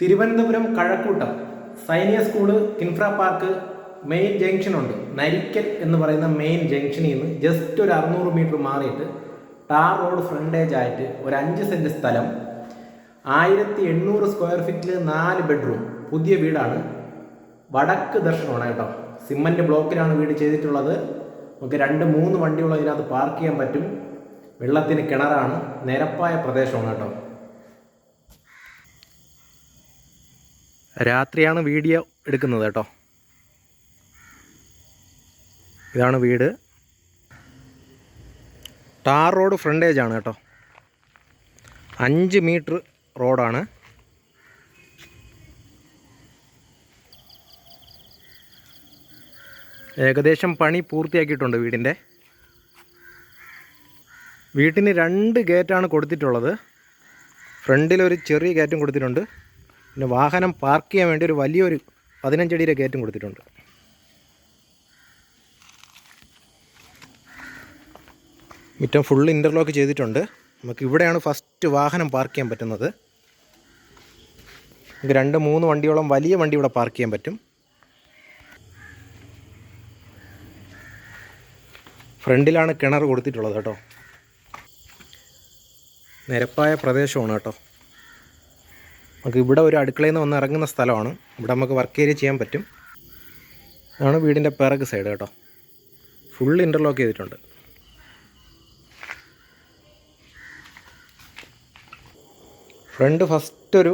Thiruvananthapuram Kazhakkoottam Sainik school Kinfra park main junction ഉണ്ട്. നരിക്കൽ എന്ന് പറയുന്ന മെയിൻ ജംഗ്ഷനിൽ നിന്ന് ജസ്റ്റ് ഒരു അറുന്നൂറ് മീറ്റർ മാറിയിട്ട് ടാർ റോഡ് ഫ്രണ്ടേജ് ആയിട്ട് ഒരു അഞ്ച് സെന്റ് സ്ഥലം ആയിരത്തി എണ്ണൂറ് സ്ക്വയർ ഫീറ്റിൽ നാല് ബെഡ്റൂം പുതിയ വീടാണ്. വടക്ക് ദർശനമാണ് കേട്ടോ. സിമന്റ് ബ്ലോക്കിലാണ് വീട് ചെയ്തിട്ടുള്ളത്. നമുക്ക് രണ്ട് മൂന്ന് വണ്ടികളും അതിനകത്ത് പാർക്ക് ചെയ്യാൻ പറ്റും. വെള്ളത്തിന് കിണറാണ്. നിരപ്പായ പ്രദേശമാണ് കേട്ടോ. രാത്രിയാണ് വീഡിയോ എടുക്കുന്നത് കേട്ടോ. ഇതാണ് വീട്. ടാർ റോഡ് ഫ്രണ്ടേജ് ആണ് കേട്ടോ. അഞ്ച് മീറ്റർ റോഡാണ്. ഏകദേശം പണി പൂർത്തിയാക്കിയിട്ടുണ്ട് വീടിന്റെ. വീട്ടിന് രണ്ട് ഗേറ്റാണ് കൊടുത്തിട്ടുള്ളത്. ഫ്രണ്ടിലൊരു ചെറിയ ഗേറ്റും കൊടുത്തിട്ടുണ്ട്. പിന്നെ വാഹനം പാർക്ക് ചെയ്യാൻ വേണ്ടി ഒരു വലിയൊരു പതിനഞ്ചടിയുടെ ഗേറ്റും കൊടുത്തിട്ടുണ്ട്. മുറ്റം ഫുൾ ഇന്റർലോക്ക് ചെയ്തിട്ടുണ്ട്. നമുക്ക് ഇവിടെയാണ് ഫസ്റ്റ് വാഹനം പാർക്ക് ചെയ്യാൻ പറ്റുന്നത്. നമുക്ക് രണ്ട് മൂന്ന് വണ്ടിയോളം വലിയ വണ്ടി ഇവിടെ പാർക്ക് ചെയ്യാൻ പറ്റും. ഫ്രണ്ടിലാണ് കിണർ കൊടുത്തിട്ടുള്ളത് കേട്ടോ. നിരപ്പായ പ്രദേശമാണ് കേട്ടോ. നമുക്ക് ഇവിടെ ഒരു അടുക്കളയിൽ നിന്ന് വന്ന് ഇറങ്ങുന്ന സ്ഥലമാണ്. ഇവിടെ നമുക്ക് വർക്ക് ഏരിയ ചെയ്യാൻ പറ്റും. ഇതാണ് വീടിന്റെ പിറക് സൈഡ് കേട്ടോ. ഫുൾ ഇന്റർലോക്ക് ചെയ്തിട്ടുണ്ട്. ഫ്രണ്ട് ഫസ്റ്റ് ഒരു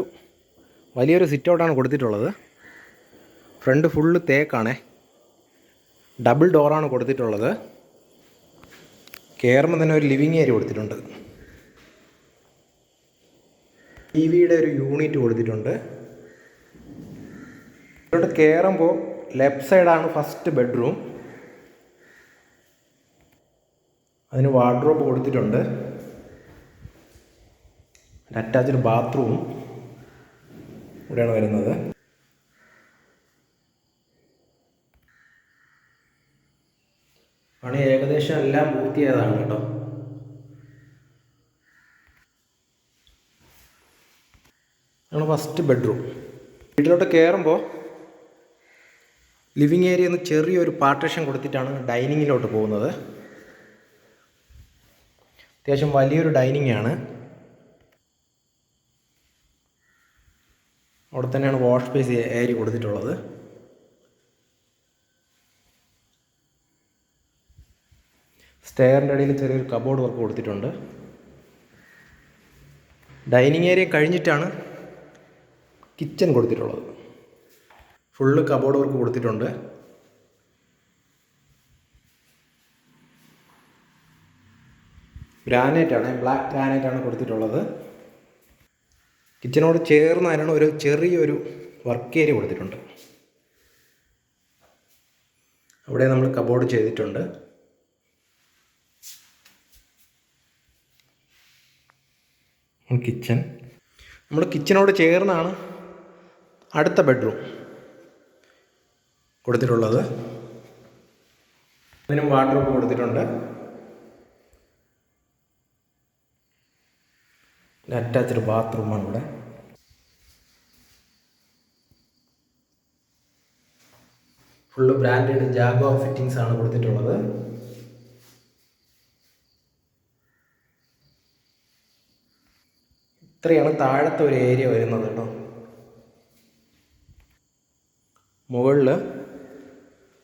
വലിയൊരു സിറ്റ് ഔട്ടാണ് കൊടുത്തിട്ടുള്ളത്. ഫ്രണ്ട് ഫുള്ള് തേക്കാണേ ഡബിൾ ഡോറാണ് കൊടുത്തിട്ടുള്ളത്. കയറുമ്പോൾ തന്നെ ഒരു ലിവിങ് ഏരിയ കൊടുത്തിട്ടുണ്ട്. ടി വിയുടെ ഒരു യൂണിറ്റ് കൊടുത്തിട്ടുണ്ട്. ഇവിടെ കയറുമ്പോൾ ലെഫ്റ്റ് സൈഡാണ് ഫസ്റ്റ് ബെഡ്റൂം. അതിന് വാർഡ്രോബ് കൊടുത്തിട്ടുണ്ട്. അറ്റാച്ച്ഡ് ബാത്റൂം ഇവിടെയാണ് വരുന്നത്. പണി ഏകദേശം എല്ലാം പൂർത്തിയായതാണ് കേട്ടോ. First bedroom. വീട്ടിലോട്ട് കയറുമ്പോൾ ലിവിങ് ഏരിയ നിന്ന് ചെറിയൊരു പാർട്ടീഷൻ കൊടുത്തിട്ടാണ് ഡൈനിങ്ങിലോട്ട് പോകുന്നത്. അത്യാവശ്യം വലിയൊരു ഡൈനിങ് ആണ്. അവിടെ തന്നെയാണ് വാഷ് ബേസ് ഏരിയ കൊടുത്തിട്ടുള്ളത്. സ്റ്റെയറിന്റെ ഇടയിൽ ചെറിയൊരു കബോർഡ് വർക്ക് കൊടുത്തിട്ടുണ്ട്. ഡൈനിങ് ഏരിയ കഴിഞ്ഞിട്ടാണ് കിച്ചൺ കൊടുത്തിട്ടുള്ളത്. ഫുള്ള് കബോർഡ് വർക്ക് കൊടുത്തിട്ടുണ്ട്. ഗ്രാനൈറ്റാണ് ബ്ലാക്ക് ഗ്രാനൈറ്റാണ് കൊടുത്തിട്ടുള്ളത്. കിച്ചനോട് ചേർന്നതിനാണ് ഒരു ചെറിയൊരു വർക്ക് ഏരിയ കൊടുത്തിട്ടുണ്ട്. അവിടെ നമ്മൾ കബോർഡ് ചെയ്തിട്ടുണ്ട്. കിച്ചൺ. നമ്മൾ കിച്ചനോട് ചേർന്നാണ് അടുത്ത ബെഡ്റൂം. കൊടുത്തിട്ടുള്ളത്. അതിനും വാർഡ്രോബ് കൊടുത്തിട്ടുണ്ട്. അറ്റാച്ച്ഡ് ബാത്റൂമാണ് ഇവിടെ. ഫുള്ള് ബ്രാൻഡഡ് ജാഗോ ഫിറ്റിങ്സ് ആണ് കൊടുത്തിട്ടുള്ളത്. ഇത്രയാണ് താഴത്തെ ഒരു ഏരിയ വരുന്നത് കേട്ടോ. മുകളിൽ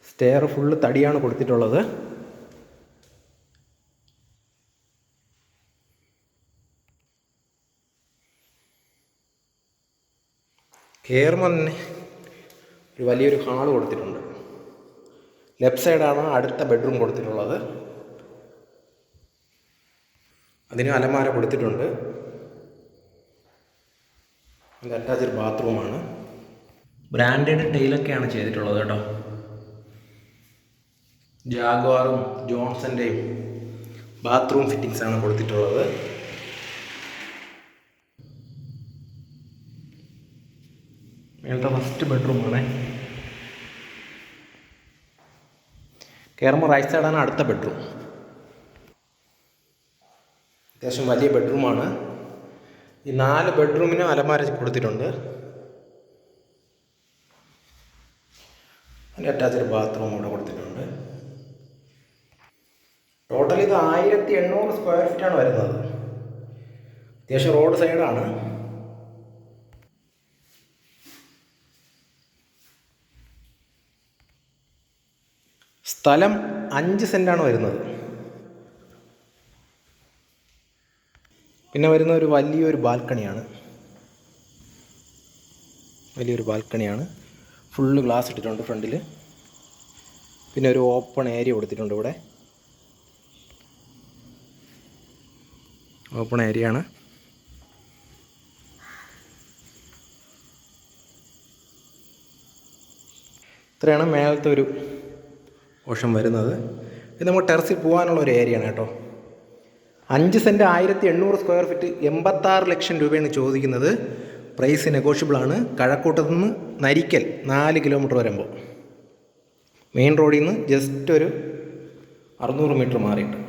സ്റ്റെയർ ഫുള്ള് തടിയാണ് കൊടുത്തിട്ടുള്ളത്. കയറുമ്പോൾ ഒരു വലിയൊരു ഹാൾ കൊടുത്തിട്ടുണ്ട്. ലെഫ്റ്റ് സൈഡാണ് അടുത്ത ബെഡ്റൂം കൊടുത്തിട്ടുള്ളത്. അതിന് അലമാര കൊടുത്തിട്ടുണ്ട്. അറ്റാച്ച് അറ്റാച്ച്ഡ് ബാത്റൂമാണ് ബ്രാൻഡഡ് ടൈലൊക്കെയാണ് ചെയ്തിട്ടുള്ളത് കേട്ടോ. ജാഗ്വാറും ജോൺസന്റെയും ബാത്റൂം ഫിറ്റിങ്സ് ആണ് കൊടുത്തിട്ടുള്ളത്. മേളത്തെ ഫസ്റ്റ് ബെഡ്റൂമാണ് കയറുമ്പോൾ റൈറ്റ് സൈഡാണ് അടുത്ത ബെഡ്റൂം അത്യാവശ്യം വലിയ ബെഡ്റൂമാണ് ഈ നാല് ബെഡ്റൂമിനും അലമാര കൊടുത്തിട്ടുണ്ട്. അതിന്റെ അറ്റാച്ച്ഡ് ബാത്റൂം ഇവിടെ കൊടുത്തിട്ടുണ്ട്. ടോട്ടൽ ഇത് ആയിരത്തി എണ്ണൂറ് സ്ക്വയർ ഫീറ്റാണ് വരുന്നത്. അത്യാവശ്യം റോഡ് സൈഡാണ് സ്ഥലം അഞ്ച് സെന്റാണ് വരുന്നത്. പിന്നെ വരുന്ന ഒരു വലിയൊരു ബാൽക്കണിയാണ് വലിയൊരു ബാൽക്കണിയാണ് ഫുള്ള് ഗ്ലാസ് ഇട്ടിട്ടുണ്ട് ഫ്രണ്ടിൽ പിന്നെ ഒരു ഓപ്പൺ ഏരിയ കൊടുത്തിട്ടുണ്ട് ഇവിടെ. ഓപ്പൺ ഏരിയ ആണ്. ഇത്രയാണ് മേലത്തെ ഒരു ഓഷൻ വരുന്നത്. ഇത് നമുക്ക് ടെറസിൽ പോകാനുള്ള ഒരു ഏരിയ ആണ് കേട്ടോ. അഞ്ച് സെന്റ് ആയിരത്തി എണ്ണൂറ് സ്ക്വയർ ഫീറ്റ് എൺപത്താറ് ലക്ഷം രൂപയാണ് ചോദിക്കുന്നത്. പ്രൈസ് നെഗോഷ്യബിളാണ് കഴക്കൂട്ടത്തു നിന്ന് നരിക്കൽ നാല് കിലോമീറ്റർ വരുമ്പോൾ. മെയിൻ റോഡിൽ നിന്ന് ജസ്റ്റ് ഒരു അറുന്നൂറ് മീറ്റർ മാറിയിട്ട്.